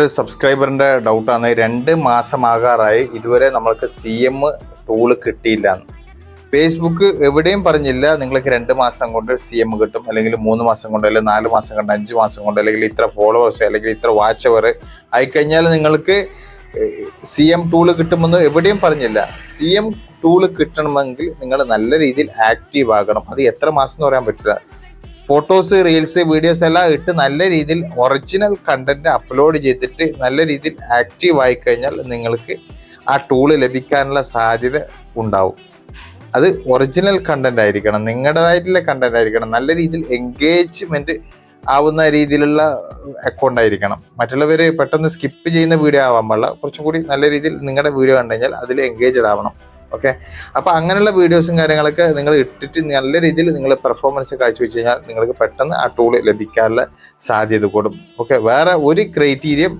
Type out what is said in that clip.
ഒരു സബ്സ്ക്രൈബറിന്റെ ഡൗട്ടാണ് രണ്ട് മാസമാകാറായി. ഇതുവരെ നമ്മൾക്ക് സി എം ടൂൾ കിട്ടിയില്ല. ഫേസ്ബുക്ക് എവിടെയും പറഞ്ഞില്ല. നിങ്ങൾക്ക് രണ്ട് മാസം കൊണ്ട് സി എം കിട്ടും. അല്ലെങ്കിൽ മൂന്ന് മാസം കൊണ്ട് അല്ലെങ്കിൽ നാല് മാസം കൊണ്ട് അഞ്ച് മാസം കൊണ്ട് അല്ലെങ്കിൽ ഇത്ര ഫോളോവേഴ്സ് അല്ലെങ്കിൽ ഇത്ര വാച്ച് അവർ ആയിക്കഴിഞ്ഞാൽ നിങ്ങൾക്ക് സി എം ടൂൾ കിട്ടുമെന്ന് എവിടെയും പറഞ്ഞില്ല. സി എം ടൂൾ കിട്ടണമെങ്കിൽ നിങ്ങൾ നല്ല രീതിയിൽ ആക്റ്റീവ് ആകണം. അത് എത്ര മാസം എന്ന് പറയാൻ പറ്റില്ല. ഫോട്ടോസ് റീൽസ് വീഡിയോസ് എല്ലാം ഇട്ട് നല്ല രീതിയിൽ ഒറിജിനൽ കണ്ടന്റ് അപ്ലോഡ് ചെയ്തിട്ട് നല്ല രീതിയിൽ ആക്റ്റീവ് ആയി കഴിഞ്ഞാൽ നിങ്ങൾക്ക് ആ ടൂൾ ലഭിക്കാനുള്ള സാധ്യത ഉണ്ടാവും. അത് ഒറിജിനൽ കണ്ടന്റ് ആയിരിക്കണം നിങ്ങളുടേതായിട്ടുള്ള കണ്ടന്റ് ആയിരിക്കണം നല്ല രീതിയിൽ എൻഗേജ്മെന്റ് ആവുന്ന രീതിയിലുള്ള അക്കൗണ്ട് ആയിരിക്കണം. മറ്റുള്ളവർ പെട്ടെന്ന് സ്കിപ്പ് ചെയ്യുന്ന വീഡിയോ ആവാൻ പാടില്ല. കുറച്ചും കൂടി നല്ല രീതിയിൽ നിങ്ങളുടെ വീഡിയോ കണ്ടു കഴിഞ്ഞാൽ അതിൽ എൻഗേജ്ഡ് ആവണം. ഓക്കെ? അപ്പോൾ അങ്ങനെയുള്ള വീഡിയോസും കാര്യങ്ങളൊക്കെ നിങ്ങൾ ഇട്ടിട്ട് നല്ല രീതിയിൽ നിങ്ങൾ പെർഫോമൻസ് കാഴ്ചവെച്ച് കഴിഞ്ഞാൽ നിങ്ങൾക്ക് പെട്ടെന്ന് ആ ടൂൾ ലഭിക്കാനുള്ള സാധ്യത കൂടും. ഓക്കെ? വേറെ ഒരു ക്രൈറ്റീരിയം